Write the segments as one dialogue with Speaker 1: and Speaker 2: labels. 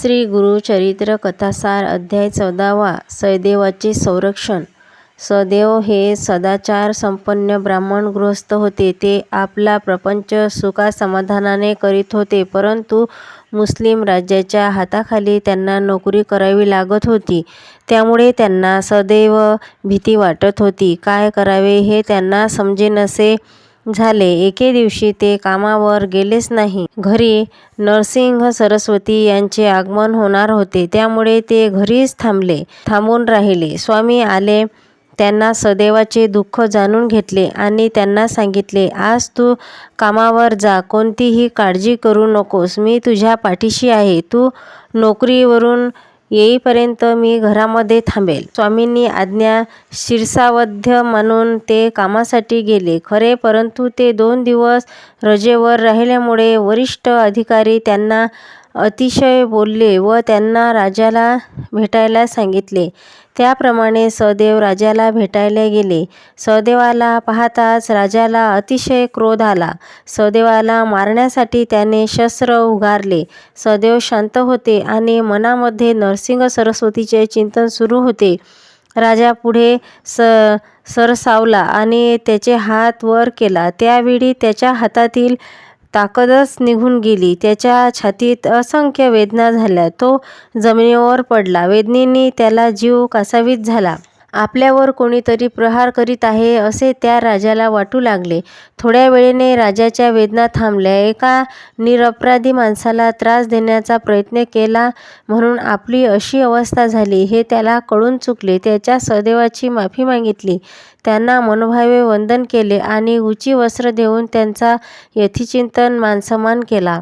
Speaker 1: श्री गुरुचरित्र कथासार अध्याय चौदावा सदैवाचे संरक्षण सदैव हे सदाचार संपन्न ब्राह्मण गृहस्थ होते. ते आपला प्रपंच सुखासमाधानाने करीत होते. परंतु मुस्लिम राज्याच्या हाताखाली त्यांना नोकरी करावी लागत होती. त्यामुळे त्यांना सदैव भीती वाटत होती. काय करावे हे त्यांना समजेनासे झाले. एके दिवशी ते कामावर गेलेच नाही. घरी नरसिंह सरस्वती यांचे आगमन होणार होते. त्यामुळे ते घरीच थांबले. थांबून राहिले. स्वामी आले. त्यांना सदैवाचे दुःख जाणून घेतले आणि त्यांना सांगितले, आज तू कामावर जा. कोणतीही काळजी करू नकोस. मी तुझ्या पाठीशी आहे. तू नोकरीवरून येईपर्यंत मी घरामध्ये थांबेल. स्वामींनी आज्ञा शिरसावध्य मानून ते कामासाठी गेले. खरे, परंतु ते दोन दिवस रजेवर राहिल्यामुळे वरिष्ठ अधिकारी त्यांना अतिशय बोलले व त्यांना राजाला भेटायला सांगितले. त्याप्रमाणे सहदेव राजाला भेटायला गेले. सहदेवाला पाहताच राजाला अतिशय क्रोध आला. सहदेवाला मारण्यासाठी त्याने शस्त्र उगारले. सहदेव शांत होते आणि मनामध्ये नरसिंह सरस्वतीचे चिंतन सुरू होते. राजा पुढे स सरसावला आणि त्याचे हात वर केला. त्यावेळी त्याच्या हातातील ताकदच निघून गेली. त्याच्या छातीत असंख्य वेदना झाल्या. तो जमिनीवर पडला. वेदनेने त्याला जीव कासावीत झाला. आपल्यावर कोणीतरी प्रहार करीत आहे असे त्या राजाला वाटू लागले. थोड्या वेळेने राजाच्या वेदना थांबल्या. एका निरपराधी माणसाला त्रास देण्याचा प्रयत्न केला म्हणून आपली अशी अवस्था झाली हे त्याला कळून चुकले. त्याच्या सदैवाची माफी मागितली. त्यांना मनोभावे वंदन केले आणि उची वस्त्र देऊन त्यांचा यथिचिंतन मानसन्मान केला.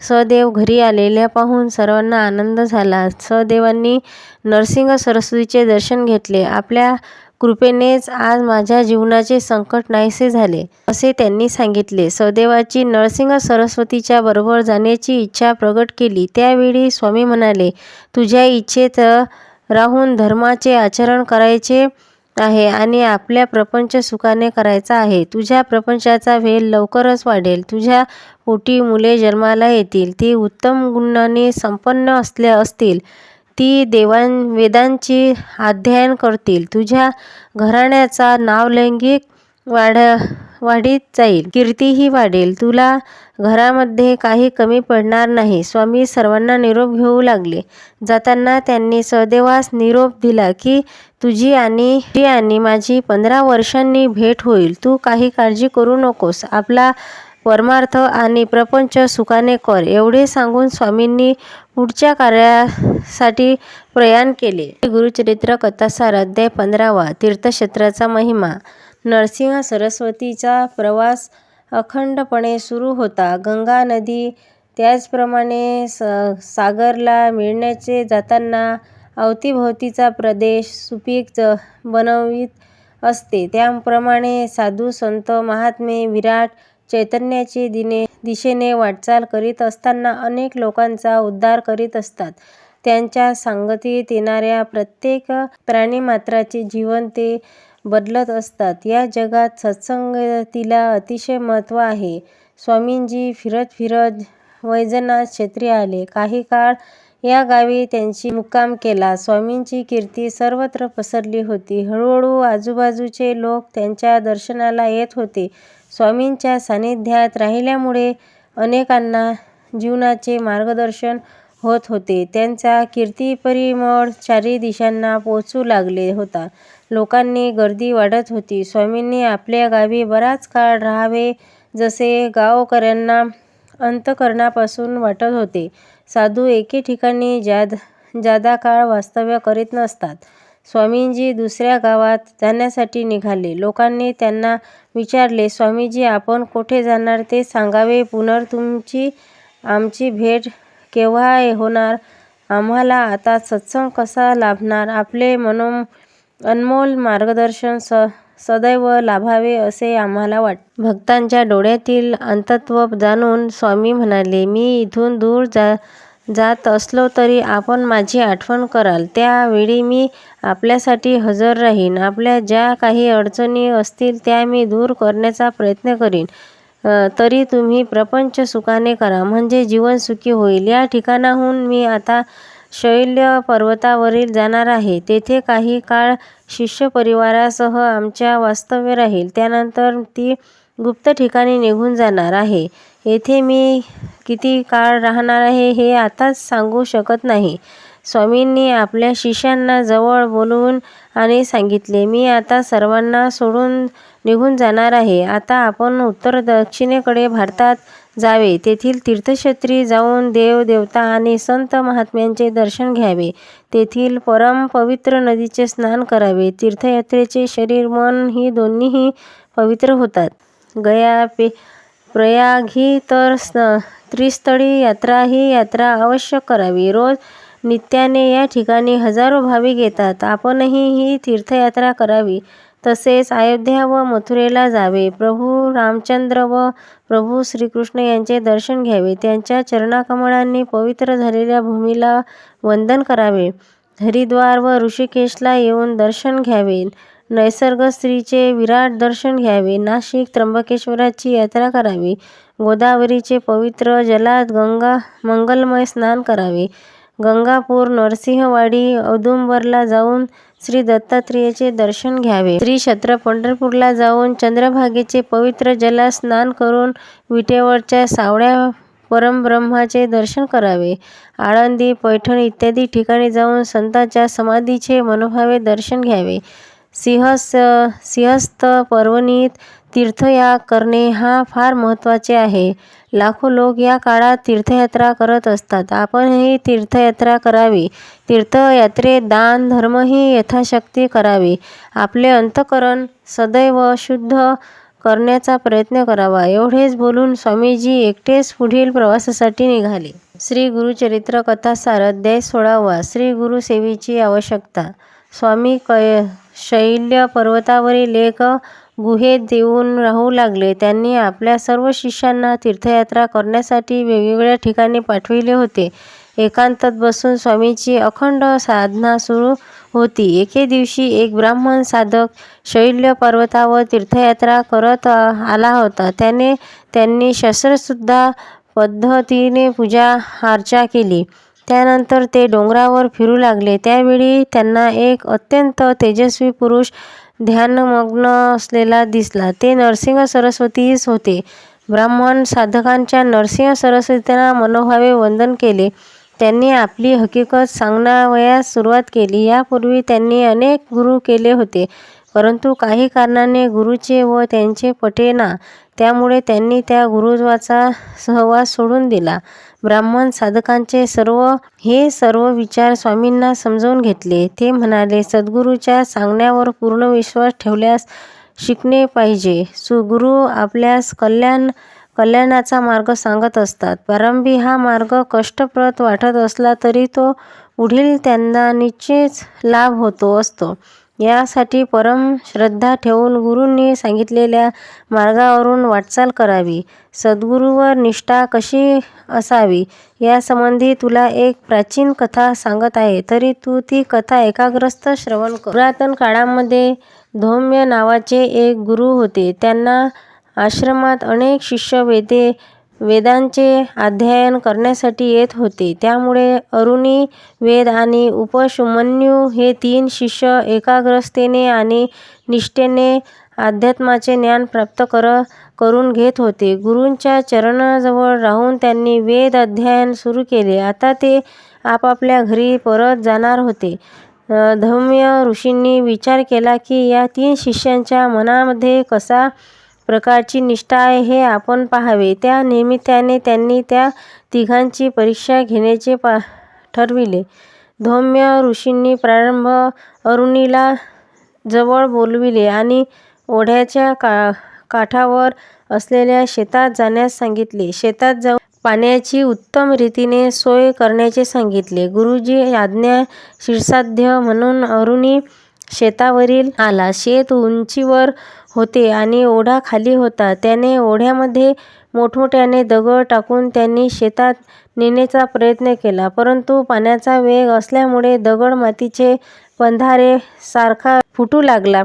Speaker 1: सहदेव घरी आलेल्या पाहून सर्वांना आनंद झाला. सहदेवांनी नरसिंह सरस्वतीचे दर्शन घेतले. आपल्या कृपेनेच आज माझ्या जीवनाचे संकट नाहीसे झाले. असे त्यांनी सांगितले. सदेवाची नरसिंह सरस्वतीच्या बरोबर जाण्याची इच्छा प्रकट केली. त्यावेळी स्वामी म्हणाले, तुझ्या इच्छेत राहून धर्माचे आचरण करायचे आहे आणि आपल्या प्रपंच सुखाने करायचा आहे. तुझ्या प्रपंचाचा वेल लवकरच वाढेल. तुझ्या पोटी मुले जन्माला येतील. ती उत्तम गुणांनी संपन्न असतील. ती वेदांचे अध्ययन करतील. तुझ्या घराण्याचा नावलैंगिक वाढ वाढीत जाईल. कीर्तीही वाढेल. तुला घरामध्ये काही कमी पडणार नाही. स्वामी सर्वांना निरोप घेऊ लागले. जाताना त्यांनी सहदेवास निरोप दिला की तुझी आणि माझी पंधरा वर्षांनी भेट होईल. तू काही काळजी करू नकोस. आपला परमार्थ आणि प्रपंच सुखाने कर. एवढे सांगून स्वामींनी पुढच्या कार्यासाठी प्रयाण केले. गुरुचरित्र कथासार अध्याय पंधरावा तीर्थक्षेत्राचा महिमा नरसिंह सरस्वतीचा प्रवास अखंडपणे सुरू होता. गंगा नदी त्याचप्रमाणे स सागरला मिळण्याचे जाताना अवतीभवतीचा प्रदेश सुपीक बनवित असते. त्याप्रमाणे साधू संत महात्मे विराट चैतन्याच्या दिशेने वाटचाल करीत असताना अनेक लोकांचा उद्धार करीत असतात. त्यांच्या सांगतीत येणाऱ्या प्रत्येक प्राणिमात्राचे जीवन ते बदलत असतात. या जगात सत्संगतीला अतिशय महत्त्व आहे. स्वामींजी फिरत फिरत वैजनाथ क्षेत्री आले. काही काळ या गावी त्यांनी मुक्काम केला. स्वामींची कीर्ती सर्वत्र पसरली होती. हळूहळू आजूबाजूचे लोक त्यांच्या दर्शनाला येत होते. स्वामींच्या सान्निध्यात राहिल्यामुळे अनेकांना जीवनाचे मार्गदर्शन होत होते. त्यांचा कीर्तिपरिमळ चारी दिशांना पोचू लागले होता. लोकांची गर्दी वाढत होती. स्वामींनी आपल्या गावी बराच काळ राहावे जसे गावकऱ्यांना अंतःकरणापासून वाटत होते. साधू एके ठिकाणी जादा काळ वास्तव्य करीत नसतात. स्वामीजी दुसऱ्या गावात जाण्यासाठी निघाले. लोकांनी त्यांना विचारले, स्वामीजी आपण कोठे जाणार ते सांगावे. पुनः तुमची आमची भेट केव्हा होणार? आम्हाला आता सत्संग कसा लाभणार? आपले अनमोल मार्गदर्शन सदैव लाभावे असे आम्हाला वाटते. भक्तांच्या डोळ्यातील अंतत्व जाणून स्वामी म्हणाले, मी इथून दूर जा जात असलो तरी आपण माझी आठवण कराल त्यावेळी मी आपल्यासाठी हजर राहीन. आपल्या ज्या काही अडचणी असतील त्या मी दूर करण्याचा प्रयत्न करीन. तरी तुम्ही प्रपंच सुखाने करा म्हणजे जीवन सुखी होईल या ठिकाणाहून मी आता शैल्य पर्वतावरील जाणार आहे. तेथे काही काळ शिष्य परिवारासह आमच्या वास्तव्य राहील. त्यानंतर ती गुप्त ठिकाणी निघून जाणार आहे. येथे मी किती काळ राहणार आहे हे आताच सांगू शकत नाही. स्वामींनी आपल्या शिष्यांना जवळ बोलवून आणि सांगितले मी आता सर्वांना सोडून निघून जाणार आहे. आता आपण उत्तर दक्षिणेकडे भारतात जावे. तेथील तीर्थक्षेत्री जाऊन देव देवता आणि संत महात्म्यांचे दर्शन घ्यावे. तेथील परम पवित्र नदीचे स्नान करावे. तीर्थयात्रेचे शरीर मन ही दोन्हीही पवित्र होतात. गया पे प्रयाग ही तर त्रिस्थळी यात्रा ही यात्रा अवश्य करावी. रोज नित्याने या ठिकाणी हजारो भाविक येतात. आपणही ही तीर्थयात्रा करावी. तसेच अयोध्या व मथुरेला जावे. प्रभू रामचंद्र व प्रभू श्रीकृष्ण यांचे दर्शन घ्यावे. त्यांच्या चरणाकमळांनी पवित्र झालेल्या भूमीला वंदन करावे. हरिद्वार व ऋषिकेशला येऊन दर्शन घ्यावे. नैसर्ग स्त्रीचे विराट दर्शन घ्यावे. नाशिक त्र्यंबकेश्वराची यात्रा करावी. गोदावरीचे पवित्र जलात गंगा मंगलमय स्नान करावे. गंगापूर नरसिंहवाडी औदुंबरला जाऊन श्री दत्तात्रेयाचे दर्शन घ्यावे. श्री क्षेत्र पंढरपूरला जाऊन चंद्रभागेचे पवित्र जलात स्नान करून विटेवरच्या सावळ्या परमब्रह्माचे दर्शन करावे. आळंदी पैठण इत्यादी ठिकाणी जाऊन संतांच्या समाधीचे मनोभावे दर्शन घ्यावे. सिंहस सिंहस्थ पर्वणीत तीर्थया करणे हा फार महत्त्वाचे आहे. लाखो लोक या काळात तीर्थयात्रा करत असतात. आपणही तीर्थयात्रा करावी. तीर्थयात्रेत दान धर्मही यथाशक्ती करावे. आपले अंतकरण सदैव शुद्ध करण्याचा प्रयत्न करावा. एवढेच बोलून स्वामीजी एकटेच पुढील प्रवासासाठी निघाले. श्री गुरुचरित्र कथासार अध्याय सोळावा श्री गुरुसेवेची आवश्यकता. स्वामी कै शैल्य पर्वतावरील एक गुहेत देऊन राहू लागले. त्यांनी आपल्या सर्व शिष्यांना तीर्थयात्रा करण्यासाठी वेगवेगळ्या ठिकाणी पाठविले होते. एकांतात बसून स्वामीची अखंड साधना सुरू होती. एके दिवशी एक ब्राह्मण साधक शैल्य पर्वतावर तीर्थयात्रा करत आला होता. त्याने त्यांनी शस्त्रसुद्धा पद्धतीने पूजा अर्चा केली. त्यानंतर ते डोंगरावर फिरू लागले. त्यावेळी त्यांना एक अत्यंत तेजस्वी पुरुष ध्यानमग्न असलेला दिसला. ते नरसिंह सरस्वतीच होते. ब्राह्मण साधकांच्या नरसिंह सरस्वतींना मनोभावे वंदन केले. त्यांनी आपली हकीकत सांगण्यावयास सुरुवात केली. यापूर्वी त्यांनी अनेक गुरु केले होते परंतु काही कारणाने गुरुचे व त्यांचे पटेना त्यामुळे त्यांनी त्या गुरुत्वाचा सहवास सोडून दिला. ब्राह्मण साधकांचे सर्व हे सर्व विचार स्वामींना समजवून घेतले. ते म्हणाले सद्गुरूच्या सांगण्यावर पूर्ण विश्वास ठेवल्यास शिकणे पाहिजे. सुगुरू आपल्यास कल्याण कल्याणाचा मार्ग सांगत असतात. प्रारंभी हा मार्ग कष्टप्रद वाटत असला तरी तो पुढील त्यांना निश्चित लाभ होतो असतो. यासाठी परम श्रद्धा ठेवून गुरूंनी सांगितलेल्या मार्गावरून वाटचाल करावी. सद्गुरूवर निष्ठा कशी असावी यासंबंधी तुला एक प्राचीन कथा सांगत आहे. तरी तू ती कथा एकाग्रस्त श्रवण कर. पुरातन काळामध्ये धौम्य नावाचे एक गुरु होते. त्यांना आश्रमात अनेक शिष्य वेदे वेदांचे अध्ययन करण्यासाठी येत होते. त्यामुळे अरुणी वेद आणि उपशुमन्यू हे तीन शिष्य एकाग्रतेने आणि निष्ठेने अध्यात्माचे ज्ञान प्राप्त कर करून घेत होते. गुरूंच्या चरणाजवळ राहून त्यांनी वेद अध्ययन सुरू केले. आता ते आपापल्या घरी परत जाणार होते. धम्य ऋषींनी विचार केला की या तीन शिष्यांच्या मनामध्ये कसा प्रकारची निष्ठा आहे हे आपण पाहावे. त्या निमित्ताने त्यांनी त्या तिघांची परीक्षा घेण्याचे पा ठरविले. धौम्य ऋषींनी प्रारंभ अरुणीला जवळ बोलविले आणि ओढ्याच्या का काठावर असलेल्या शेतात जाण्यास सांगितले. शेतात जाऊन पाण्याची उत्तम रीतीने सोय करण्याचे सांगितले. गुरुजी आज्ञा शिरसाध्य म्हणून अरुणी शेतावरील आला. शेत उंचीवर होते आणि ओढा खाली होता त्याने ओढ्यामध्ये मोठमोठ्याने दगड टाकून त्यांनी शेतात नेण्याचा प्रयत्न केला परंतु पाण्याचा वेग असल्यामुळे दगड मातीचे पंधारे सारखा फुटू लागला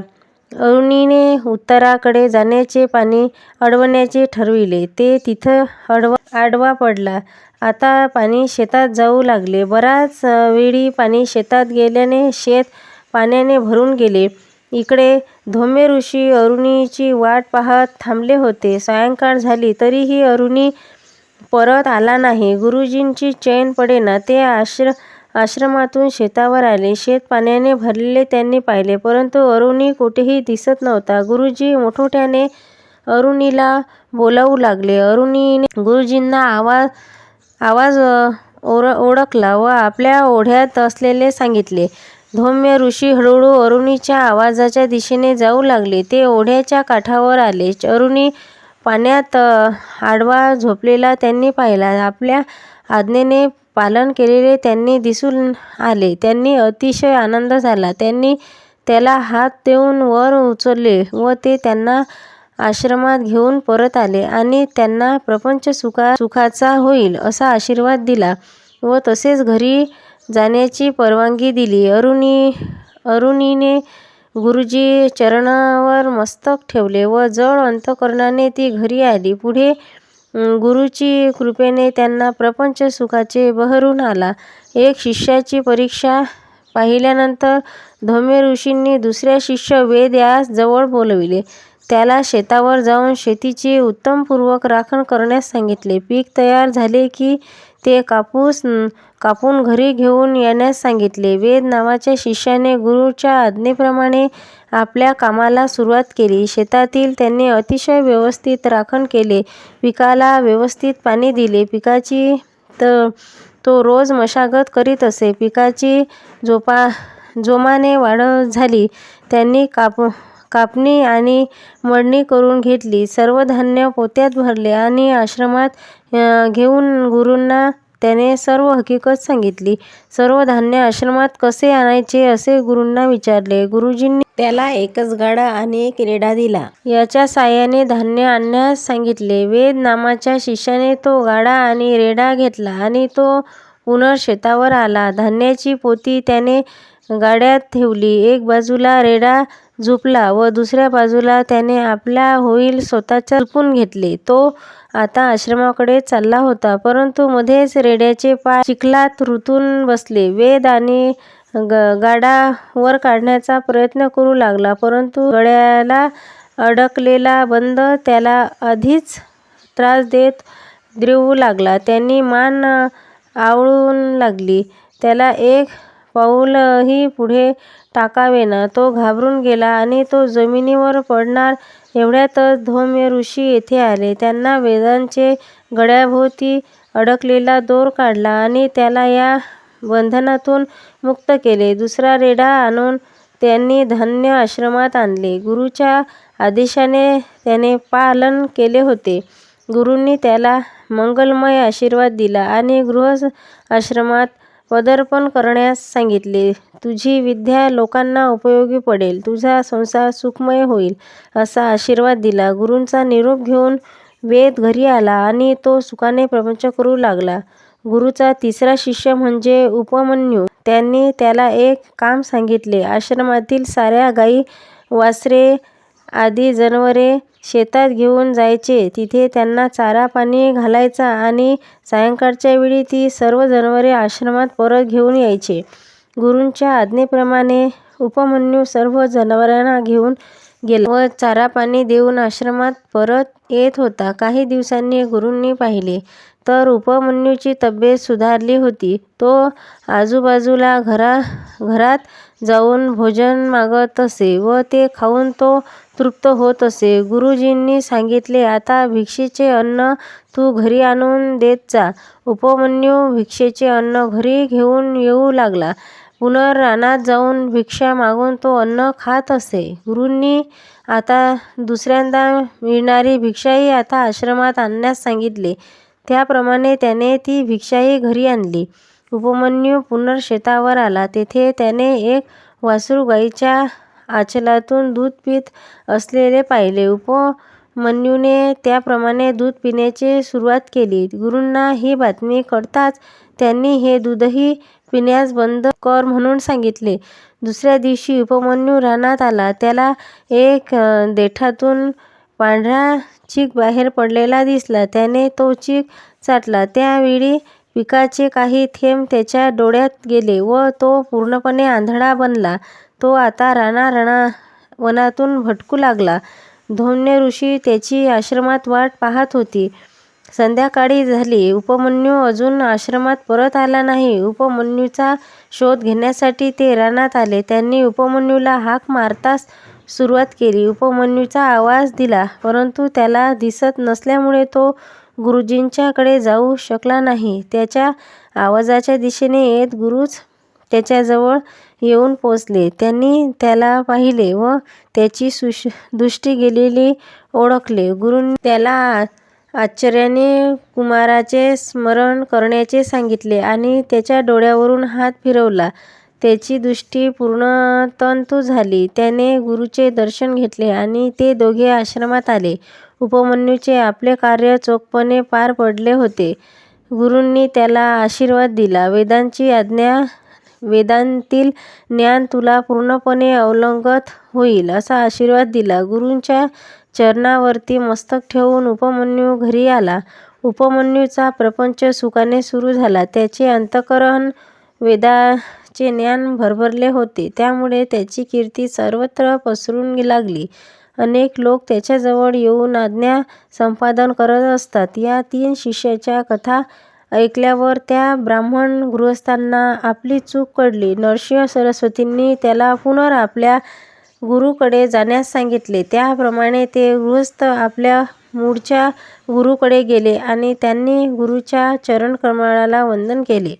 Speaker 1: अरुणीने उत्तराकडे जाण्याचे पाणी अडवण्याचे ठरविले. ते तिथं अडवा आडवा पडला. आता पाणी शेतात जाऊ लागले. बराच वेळी पाणी शेतात गेल्याने शेत पाण्याने भरून गेले. इकडे धोम्य-ऋषी अरुणीची वाट पाहत थांबले होते. सायंकाळ झाली तरीही अरुणी परत आला नाही. गुरुजींची चैन पडेना. ते आश्र आश्रमातून शेतावर आले. शेत पाण्याने भरलेले त्यांनी पाहिले, परंतु अरुणी कुठेही दिसत नव्हता. गुरुजी मोठमोठ्याने अरुणीला बोलावू लागले. अरुणीने गुरुजींना आवाज आवाज ओर ओळखला व आपल्या ओढ्यात असलेले सांगितले. धौम्य ऋषी हळूहळू अरुणीच्या आवाजाच्या दिशेने जाऊ लागले. ते ओढ्याच्या काठावर आले. अरुणी पाण्यात आडवा झोपलेला त्यांनी पाहिला. आपल्या आज्ञेने पालन केलेले त्यांनी दिसून आले. त्यांनी अतिशय आनंद झाला. त्यांनी त्याला हात देऊन वर उचलले व ते त्यांना आश्रमात घेऊन परत आले आणि त्यांना प्रपंच सुखा सुखाचा होईल असा आशीर्वाद दिला व तसेच घरी जाण्याची परवानगी दिली. अरुणी अरुणीने गुरुजी चरणावर मस्तक ठेवले व जड अंतकरणाने ती घरी आली. पुढे गुरुची कृपेने त्यांना प्रपंच सुखाचे बहरून आला. एक शिष्याची परीक्षा पाहिल्यानंतर धोमे ऋषींनी दुसऱ्या शिष्य वेद यास जवळ बोलविले त्याला शेतावर जाऊन शेतीची उत्तमपूर्वक राखण करण्यास सांगितले. पीक तयार झाले की ते कापूस कापून घरी घेऊन येण्यास सांगितले. वेद नावाच्या शिष्याने गुरूच्या आज्ञेप्रमाणे आपल्या कामाला सुरुवात केली. शेतातील त्याने अतिशय व्यवस्थित राखण केले. पिकाला व्यवस्थित पाणी दिले. पिकाची तो रोज मशागत करीत असे. पिकाची जोमाने वाढ झाली. त्यांनी कापणी आणि मळणी करून घेतली. सर्व धान्य पोत्यात भरले आणि आश्रमात घेऊन गुरूंना त्याने सर्व हकीकत सांगितली. सर्व धान्य आश्रमात कसे आणायचे असे गुरूंना विचारले. गुरुजींनी त्याला एकच गाडा आणि एक रेडा दिला. याच्या साहाय्याने धान्य आणण्यास सांगितले. वेद नामाच्या शिष्याने तो गाडा आणि रेडा घेतला आणि तो पुनर् शेतावर आला. धान्याची पोती त्याने गाड्यात ठेवली. एक बाजूला रेडा झोपला व दुसऱ्या बाजूला त्याने आपला होईल स्वतःच्या झुपून घेतले. तो आता आश्रमाकडे चालला होता, परंतु मध्येच रेड्याचे पाय चिखलात रुतून बसले. वेद आणि गाडा वर काढण्याचा प्रयत्न करू लागला, परंतु गळ्याला अडकलेला बंद त्याला आधीच त्रास देत देऊ लागला. त्यांनी मान आवळून लागली. त्याला एक पाऊलही पुढे टाकावेना. तो घाबरून गेला आणि तो जमिनीवर पडणार एवढ्यातच धोम्य ऋषी येथे आले. त्यांना वेदांचे गळ्याभोवती अडकलेला दोर काढला आणि त्याला या बंधनातून मुक्त केले. दुसरा रेडा आणून त्यांनी धान्य आश्रमात आणले. गुरुच्या आदेशाने त्याने पालन केले होते. गुरूंनी त्याला मंगलमय आशीर्वाद दिला आणि गृह आश्रमात पदार्पण करण्यास सांगितले. तुझी विद्या लोकांना उपयोगी पडेल. तुझा संसार सुखमय होईल असा आशीर्वाद दिला. गुरूंचा निरोप घेऊन वेद घरी आला आणि तो सुखाने प्रपंच करू लागला. गुरूचा तिसरा शिष्य म्हणजे उपमन्यू. त्यांनी त्याला एक काम सांगितले. आश्रमातील साऱ्या गाई, वासरे आधी जनावरे शेतात घेऊन जायचे. तिथे त्यांना चारा-पाणी घालायचा आणि सायंकाळच्या वेळी ती सर्व जनावरे आश्रमात परत घेऊन यायचे. गुरूंच्या आज्ञेप्रमाणे उपमन्यू सर्व जनावरांना घेऊन गेला व चारा-पाणी देऊन आश्रमात परत येत होता. काही दिवसांनी गुरूंनी पाहिले तर उपमन्यूची तब्येत सुधारली होती. तो आजूबाजूला घरा घरात जाऊन भोजन मागत असे व ते खाऊन तो तृप्त होत असे. गुरुजींनी सांगितले, आता भिक्षेचे अन्न तू घरी आणून देत जा. उपमन्यू भिक्षेचे अन्न घरी घेऊन येऊ लागला. पुन्हा जाऊन भिक्षा मागून तो अन्न खात असे. गुरूंनी आता दुसऱ्यांदा मिळणारी भिक्षाही आता आश्रमात आणण्यास सांगितले. त्याप्रमाणे त्याने ती भिक्षाही घरी आणली. उपमन्यू पुनर्शेतावर आला. तेथे त्याने एक वासरू गाईच्या आचलातून दूध पीत असलेले पाहिले. उपमन्यूने त्याप्रमाणे दूध पिण्याची सुरुवात केली. गुरूंना ही बातमी कळताच त्यांनी हे दूधही पिण्यास बंद कर म्हणून सांगितले. दुसऱ्या दिवशी उपमन्यू रानात आला. त्याला एक देठातून पांढरा चीक बाहेर पडलेला दिसला. त्याने तो चीक चाटला. त्या वेळी पिकाचे काही थेंब त्याच्या डोळ्यात गेले व तो पूर्णपणे आंधळा बनला. तो आता राणा रणा वनातून भटकू लागला. धोन्य ऋषी त्याची आश्रमात वाट पाहत होती संध्याकाळी झाली. उपमन्यू अजून आश्रमात परत आला नाही. उपमन्यूचा शोध घेण्यासाठी ते रानात आले. त्यांनी उपमन्यूला हाक मारताच सुरुवात केली. उपमन्यूचा आवाज दिला परंतु त्याला दिसत नसल्यामुळे तो गुरुजींच्याकडे जाऊ शकला नाही. त्याच्या आवाजाच्या दिशेने येत गुरुच त्याच्याजवळ येऊन पोचले. त्यांनी त्याला पाहिले व त्याची दृष्टी गेलेली ओळखले. गुरूंनी त्याला आश्चर्याने कुमाराचे स्मरण करण्याचे सांगितले आणि त्याच्या डोळ्यावरून हात फिरवला. त्याची दृष्टी पूर्णतंतू झाली. त्याने गुरुचे दर्शन घेतले आणि ते दोघे आश्रमात आले. उपमन्यूचे आपले कार्य चोखपणे पार पडले होते. गुरूंनी त्याला आशीर्वाद दिला. वेदांची आज्ञा वेदांतील ज्ञान तुला पूर्णपणे अवलंगत होईल असा आशीर्वाद दिला. गुरूंच्या चरणावरती मस्तक ठेवून उपमन्यू घरी आला. उपमन्यूचा प्रपंच सुखाने सुरू झाला. त्याचे अंत:करण वेदाचे ज्ञान भरभरले होते. त्यामुळे त्याची कीर्ती सर्वत्र पसरू लागली. अनेक लोक त्याच्याजवळ येऊन आज्ञा संपादन करत असतात या तीन शिष्यांच्या कथा ऐकल्यावर त्या ब्राह्मण गृहस्थांना आपली चूक कळली. नरसिंह सरस्वतींनी त्याला पुनर् आपल्या गुरूकडे जाण्यास सांगितले. त्याप्रमाणे ते गृहस्थ आपल्या मूळच्या गुरूकडे गेले आणि त्यांनी गुरूंच्या चरणकमळाला वंदन केले.